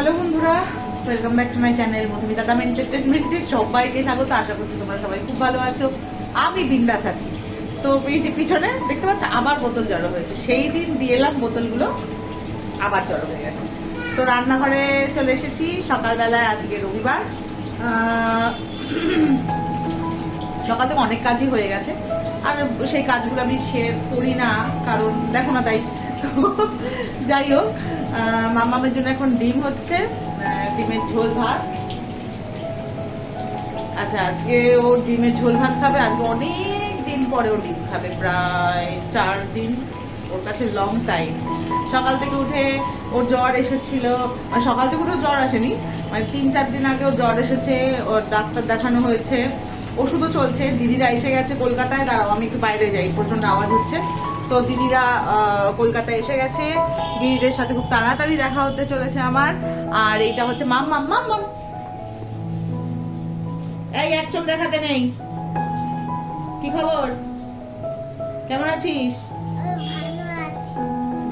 Hello বন্ধুরা welcome back to my channel Madhumita Dam এন্টারটেনমেন্টের সবাইকে স্বাগত। আশা করছি তোমরা সবাই খুব ভালো আছো। আমি বিন্দাস আছি। তো এই যে পিছনে দেখতে পাচ্ছ, আবার বোতল জড়ো হয়েছে। সেই দিন দিয়ে এলাম, বোতলগুলো আবার জড়ো হয়ে গেছে। তো রান্নাঘরে চলে এসেছি, সকালবেলায় আজকে রবিবার। সকাল থেকে অনেক কাজই হয়ে গেছে। আর সেই কাজগুলো আমি শেয়ার করি না, কারণ দেখো না তাই যাই হোক মামামের জন্য এখন ডিম হচ্ছে ডিমের ঝোল ভাত। আচ্ছা আজকে ও ডিমের ঝোল ভাত খাবে, আজকে অনেক দিন পরে ও ডিম খাবে, প্রায় চার দিন। ওর কাছে লং টাইম সকাল থেকে উঠে ওর জ্বর এসেছিল মানে সকাল থেকে উঠে জ্বর আসেনি মানে তিন, চার দিন আগে ওর জ্বর এসেছে, ওর ডাক্তার দেখানো হয়েছে। ওষুধও চলছে, দিদিরা এসে গেছে কলকাতায়, দাঁড়াও, আমি একটু বাইরে যাই প্রচণ্ড আওয়াজ হচ্ছে। তো দিদিরা কলকাতায় এসে গেছে। দিদিদের সাথে খুব তাড়াতাড়ি দেখা হতে চলেছে আমার। আর এইটা হচ্ছে মাম মাম মাম মাম। এই, এক চোখ দেখাতে নেই। কি খবর? কেমন আছিস?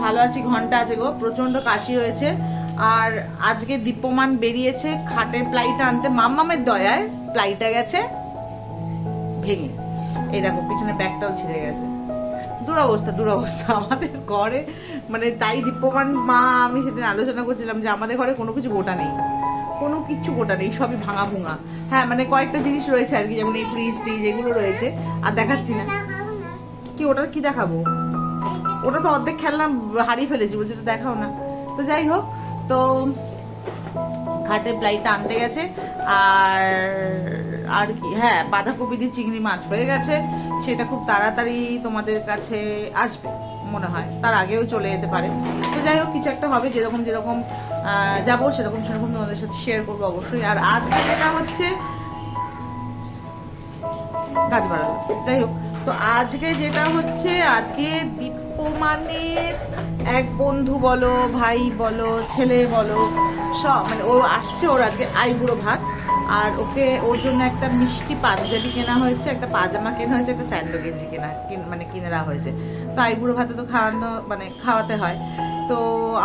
ভালো আছি, ঘণ্টা আছে গো। প্রচণ্ড কাশি হয়েছে। আর আজকে দীপ্যমান বেরিয়েছে খাটের প্লাইটা আনতে। মাম্মামের দয়ায় প্লাইটা গেছে। ভেঙে। এই দেখো, পিছনে ব্যাগটাও ছিঁড়ে গেছে। দুরবস্থা দুরবস্থা। আমাদের ঘরে মানে তাই দীপ্যমান মা, আমি সেদিন আলোচনা করছিলাম যে আমাদের ঘরে কোনো কিছু গোটা নেই। কোনো কিচ্ছু গোটা নেই, সবই ভাঙা ভুঙা। হ্যাঁ মানে কয়েকটা জিনিস রয়েছে আর কি, যেমন এই ফ্রিজ টিজ এগুলো রয়েছে। আর দেখাচ্ছি না। কি, ওটা কি দেখাবো? ওটা তো অর্ধেক খেলনা, হারিয়ে ফেলেছি, বলছে তো দেখাও না। তো যাই হোক, তো ঘাটের প্লাইটটা আনতে গেছে। আর আর কি হ্যাঁ বাঁধাকপি দিয়ে চিংড়ি মাছ হয়ে গেছে, সেটা খুব তাড়াতাড়ি তোমাদের কাছে আসবে, মনে হয়, তার আগেও চলে যেতে পারে। তো যাই হোক, কিছু একটা হবে, যেরকম যেরকম যাব, সেরকম সেরকম তোমাদের সাথে শেয়ার করব অবশ্যই। আর আজকে যেটা হচ্ছে কাজ বাড়ালো যাই হোক। তো আজকে যেটা হচ্ছে, আজকে দীপ্যমানের এক বন্ধু বলো, ভাই বলো, ছেলে বলো, সব মানে ও আসছে ওর আজকে আইবুড়ো ভাত, আর ওকে ওর জন্য একটা মিষ্টি পাঞ্জাবি কেনা হয়েছে, একটা পাজামা কেনা হয়েছে, একটা স্যান্ডো গেঞ্জি কেনা মানে কিনে দেওয়া হয়েছে। তো আইবুড়ো ভাতে তো খাওয়ানো মানে খাওয়াতে হয়। তো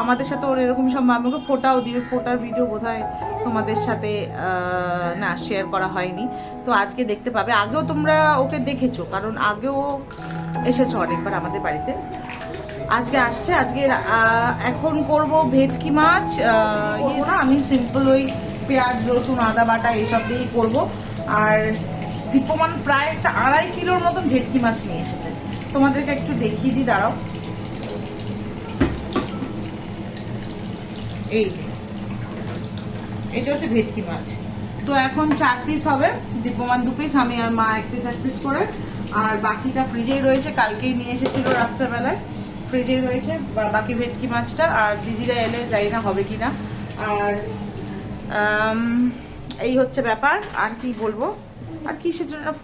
আমাদের সাথে ওর এরকম সব আমাকে ফোটাও দিয়ে ফোটার ভিডিও বোধ তোমাদের সাথে না শেয়ার করা হয়নি। তো আজকে দেখতে পাবে। আগেও তোমরা ওকে দেখেছ, কারণ আগেও এসেছ অনেকবার আমাদের বাড়িতে। আজকে আসছে আজকে এখন করব ভেটকি মাছ আহ, না আমি সিম্পল ওই পেঁয়াজ রসুন আদা বাটা এসব দিয়েই করব। আর দীপমান প্রায় একটা আড়াই কিলোর মতন ভেটকি মাছ নিয়ে এসেছে। তোমাদেরকে একটু দেখিয়ে দিই দাঁড়াও। এই এটা হচ্ছে ভেটকি মাছ। তো এখন চার পিস হবে দীপমান দু পিস আমি আর মা এক পিস এক পিস করে আর বাকিটা ফ্রিজেই রয়েছে কালকেই নিয়ে এসেছিল রাত্রেবেলায়। ফ্রিজেই রয়েছে বাকি ভেটকি মাছটা আর দিদিরা এলে যাই না হবে কি না আর এই হচ্ছে ব্যাপার আর কি বলব? আর কিসের জন্য আহ,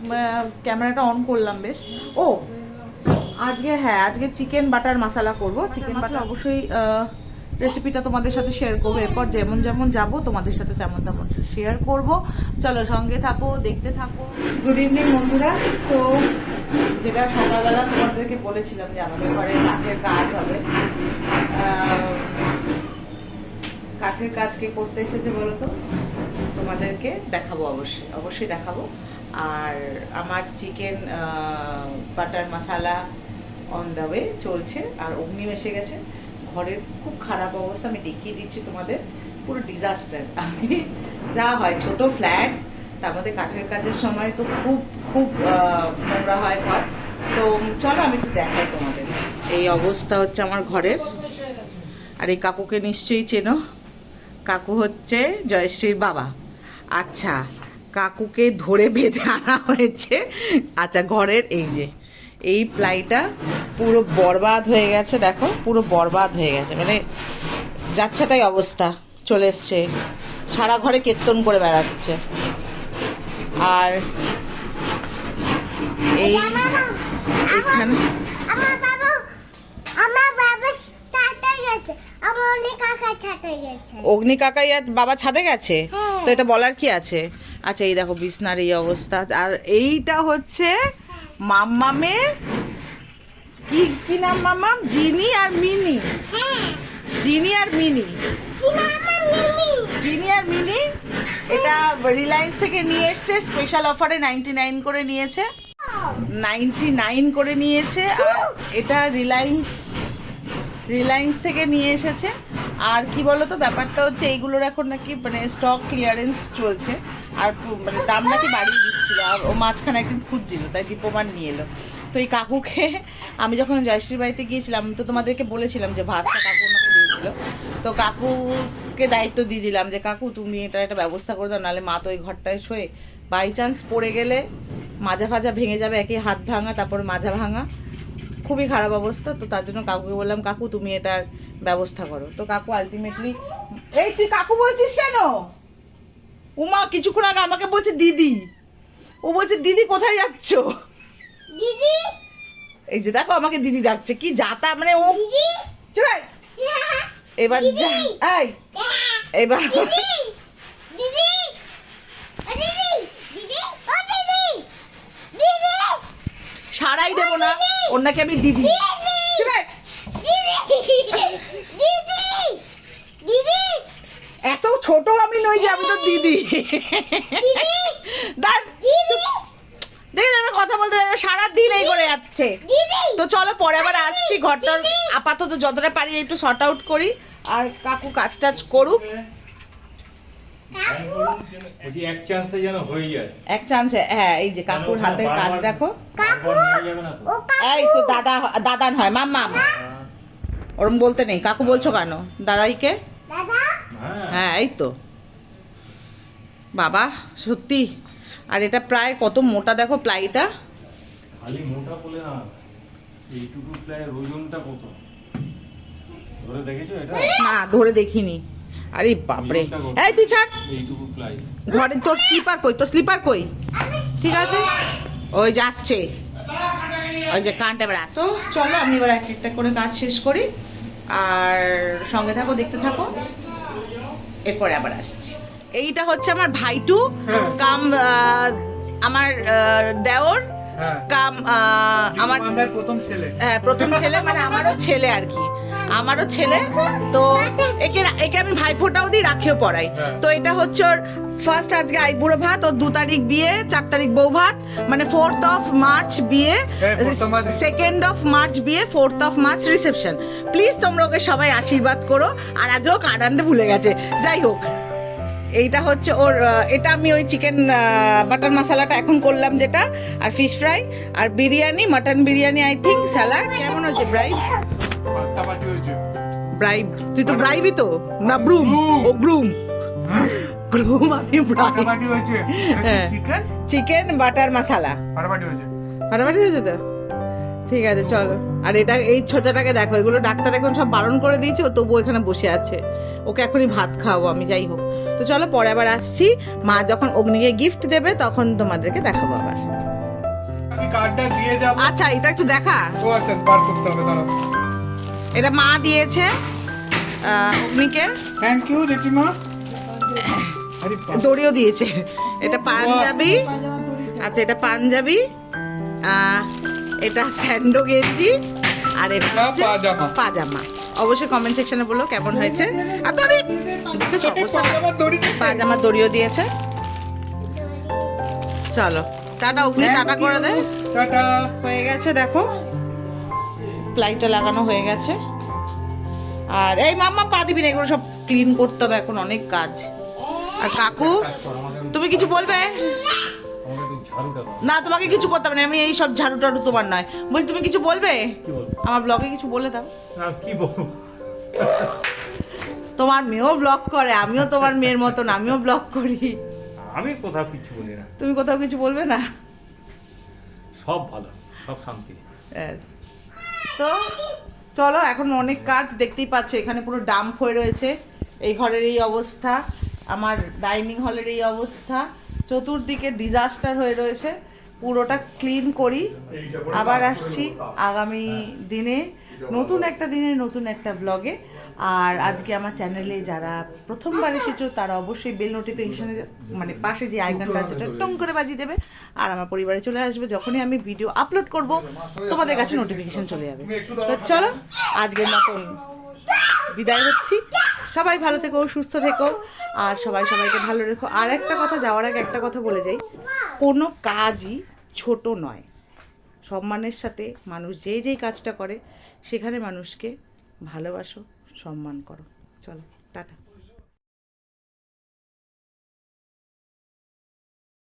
ক্যামেরাটা অন করলাম বেশ। ও আজকে হ্যাঁ আজকে চিকেন বাটার মশলা করব। চিকেন বাটার অবশ্যই রেসিপিটা তোমাদের সাথে শেয়ার করব। এরপর যেমন যেমন যাব, তোমাদের সাথে তেমন তেমন শেয়ার করব। চলো, সঙ্গে থাকো, দেখতে থাকো। গুড ইভিনিং বন্ধুরা। তো, যেটা সকালবেলা তোমাদেরকে বলেছিলাম যে আমাদের ঘরে কাঠের কাজ হবে। কাঠের কাজ কে করতে এসেছে বলো তো তোমাদেরকে দেখাবো অবশ্যই অবশ্যই দেখাবো। আর আমার chicken butter masala on the way চলছে, আর অগ্নিও এসে গেছে। ঘরের খুব খারাপ অবস্থা, আমি দেখিয়ে দিচ্ছি তোমাদের পুরো ডিজাস্টার আমি যা হয়, ছোট ফ্ল্যাট তার মধ্যে কাঠের কাজের সময় তো খুব খুব নোংরা হয় ঘর। তো চলো আমি একটু দেখাই তোমাদের। এই অবস্থা হচ্ছে আমার ঘরের। আর এই কাকুকে নিশ্চয়ই চেনো। কাকু হচ্ছে জয়শ্রীর বাবা। আচ্ছা কাকুকে ধরে বেঁধে আনা হয়েছে। আচ্ছা ঘরের এই যে এই প্লাইটা পুরো বরবাদ হয়ে গেছে দেখো পুরো বরবাদ হয়ে গেছে মানে যাচ্ছে তাই অবস্থা চলে এসছে। সারা ঘরে কীর্তন করে বেড়াচ্ছে। আর এই অগ্নি কাকাই আর বাবা ছাদে গেছে? হ্যাঁ। তো এটা বলার কি আছে? আচ্ছা এই দেখো বিছনার এই অবস্থা। আর এইটা হচ্ছে মাম্মামের কি কি নাম মাম্মাম? জিনি আর মিনি। জিনি আর মিনি। জিনি আর মিনি? এটা রিলায়েন্স থেকে নিয়ে এসছে স্পেশাল অফারে নাইনটি নাইন করে নিয়েছে। নাইনটি নাইন করে নিয়েছে, আর এটা রিলায়েন্স রিলায়েন্স থেকে নিয়ে এসেছে। আর কি বলতো, ব্যাপারটা হচ্ছে, এইগুলোর এখন নাকি মানে স্টক ক্লিয়ারেন্স চলছে। আর মানে দাম নাকি বাড়িয়ে দিচ্ছিল আর ও মাঝখানে একদিন খুঁজছিল, তাই দীপমান নিয়ে এলো। তো এই কাকুকে আমি যখন জয়শ্রীর বাড়িতে গিয়েছিলাম, তো তোমাদেরকে বলেছিলাম যে ভাসটা কাকু আমাকে দিয়েছিল। তো কাকুকে দায়িত্ব দিয়ে দিলাম যে, কাকু, তুমি এটা একটা ব্যবস্থা করে দাও, নাহলে মা তো ওই ঘরটায় শোয়ে। বাই চান্স পড়ে গেলে মাজা ফাজা ভেঙে যাবে একই হাত ভাঙা, তারপর মাজা ভাঙা। খুবই খারাপ অবস্থা, তো তার জন্য কাকুকে বললাম, কাকু, তুমি এটার ব্যবস্থা করো। তো কাকু আলটিমেটলি এই, তুই কাকু বলছিস কেন? উমা, কিছুক্ষণ আগে আমাকে বলছে দিদি। ও বলছে দিদি কোথায় যাচ্ছ? দিদি? এই যে দেখো আমাকে দিদি ডাকছে। কি যাতা মানে ও চল আয়। এবার এই। এবার সারাই দেবো না ওর নাকি আমি দিদি। এত ছোট আমি নই যে আমি তো দিদি? কথা বলতে সারা দিন এই করে যাচ্ছে। তো চলো পরে আবার আসছি ঘরটার আপাতত যতটা পারি একটু শর্ট আউট করি আর কাকু কাজ টাজ করুক। এক চান্সে যেন হয়ে যায়। এক চান্সে হ্যাঁ এই যে কাকুর হাতের কাজ দেখো। এই তো দাদা দাদান হয় মাম্মা। ওরম বলতে নেই। কাকু বলছো কেন? দাদাইকে? দাদা? হ্যাঁ। হ্যাঁ এই তো। বাবা সত্যি। আর এটা প্রায় কত মোটা দেখো প্লাইটা? খালি মোটা বলে না এইটুকু প্রায় ওজনটা কত? ধরে দেখেছ এটা? না ধরে দেখিনি। আরে বাপরে? এই তুই ছাড়। এইটুকু প্লাই। ঘরে তোর স্লিপার কই? তোর স্লিপার কই? ঠিক আছে? ওই যে আসছে। ওই যে কানটা এবার আসো। চলো আমি এবার এক একটা করে কাজ শেষ করি। আর সঙ্গে থাকো দেখতে থাকো। এরপরে আবার আসছি। এইটা হচ্ছে আমার ভাইটু কাম আহ, আমার দেওর হ্যাঁ। কাম আমার প্রথম ছেলে। হ্যাঁ প্রথম ছেলে মানে আমারও ছেলে আর কি। আমারও ছেলে। তো একে একে আমি ভাইফোঁটাও দিই রাখিও পড়াই। হ্যাঁ। তো এটা হচ্ছে ওর ফার্স্ট আজকে আইবুড়ো ভাত ওর দু তারিখ বিয়ে চার তারিখ বউ ভাত মানে ফোর্থ অফ মার্চ বিয়ে হ্যাঁ। সেকেন্ড অফ মার্চ বিয়ে fourth of March reception please তোমরা ওকে সবাই আশীর্বাদ করো আর আজও কার্ড আনতে ভুলে গেছে। যাই হোক এইটা হচ্ছে ওর এটা আমি ওই চিকেন বাটার মশালাটা এখন করলাম যেটা আর fish fry R biryani mutton biryani I think salad কেমন হচ্ছে ব্রাইব ব্রাইব তুই তো ব্রাইবই তো না ব্রুম ও গ্রুম গ্রুম আমি ব্রাইব হয়েছে। চিকেন চিকেন বাটার মশলা হয়েছে। ফাটাফাটি হয়েছে তো? ঠিক আছে চলো। আর এটা এই ছোচাটাকে দেখো এগুলো ডাক্তার এখন সব বারণ করে দিয়েছে ও তবু এখানে বসে আছে। ওকে এখনই ভাত খাওয়াবো আমি যাই হোক। তো চলো পরে আবার আসছি। মা যখন অগ্নিকে গিফট দেবে তখন তোমাদেরকে দেখাবো আবার। কার্ডটা দিয়ে যাব। আচ্ছা এটা একটু দেখা। ও আচ্ছা বার করতে হবে দাঁড়াও। এটা মা দিয়েছে অগ্নিকে। থ্যাংক ইউ আরে দড়িও দিয়েছে। এটা পাঞ্জাবি। আচ্ছা এটা পাঞ্জাবি। এটা স্যান্ডো গেঞ্জি। আর এটা পাজামা। পাজামা। অবশ্যই কমেন্ট সেকশনে বলো কেমন হয়েছে। আর দড়ি দেখেছ? পাজামার দড়িও দিয়েছে। চলো টাটা Thank টাটা করে you. দে টাটা। হয়ে গেছে দেখো। প্লাইটটা লাগানো হয়ে গেছে। আর এই মাম্মা পা দিবি না এগুলো সব ক্লিন করতে হবে এখন অনেক কাজ। আর কাকু তুমি কিছু বলবে? না তোমাকে কিছু করতে হবে না আমি এই সব ঝাড়ু টাড়ু তোমার নয়। বলছি তুমি কিছু বলবে? আমার ব্লগে কিছু বলে দাও। কি বলব? তোমার মেয়েও ব্লগ করে আমিও তোমার মেয়ের মতন আমিও ব্লগ করি। আমি কোথাও কিছু বলি না। তুমি কোথাও কিছু বলবে না? সব ভালো সব শান্তি। তো চলো এখন অনেক কাজ দেখতেই পাচ্ছ এখানে পুরো ডাম্প হয়ে রয়েছে। এই ঘরের এই অবস্থা আমার ডাইনিং হলের এই অবস্থা। চতুর্দিকে ডিজাস্টার হয়ে রয়েছে। পুরোটা ক্লিন করি। আবার আসছি আগামী দিনে, নতুন একটা দিনে, নতুন একটা ব্লগে আর আজকে আমার চ্যানেলে যারা প্রথমবার এসেছ, তারা অবশ্যই বেল নোটিফিকেশনে মানে পাশে যে আইকনটা আছে সেটা টং করে বাজিয়ে দেবে। আর আমার পরিবারে চলে আসবে, যখনই আমি ভিডিও আপলোড করব, তোমাদের কাছে নোটিফিকেশন চলে যাবে। তো চলো, আজকের মতন বিদায় হচ্ছি। সবাই ভালো থেকো, সুস্থ থেকো, আর সবাই সবাইকে ভালো রেখো। আর একটা কথা, যাওয়ার আগে একটা কথা বলে যাই। কোনো কাজই ছোট নয়। সম্মানের সাথে মানুষ যেই যেই কাজটা করে, সেখানে মানুষকে ভালোবাসো, সম্মান করো। চলো, টাটা।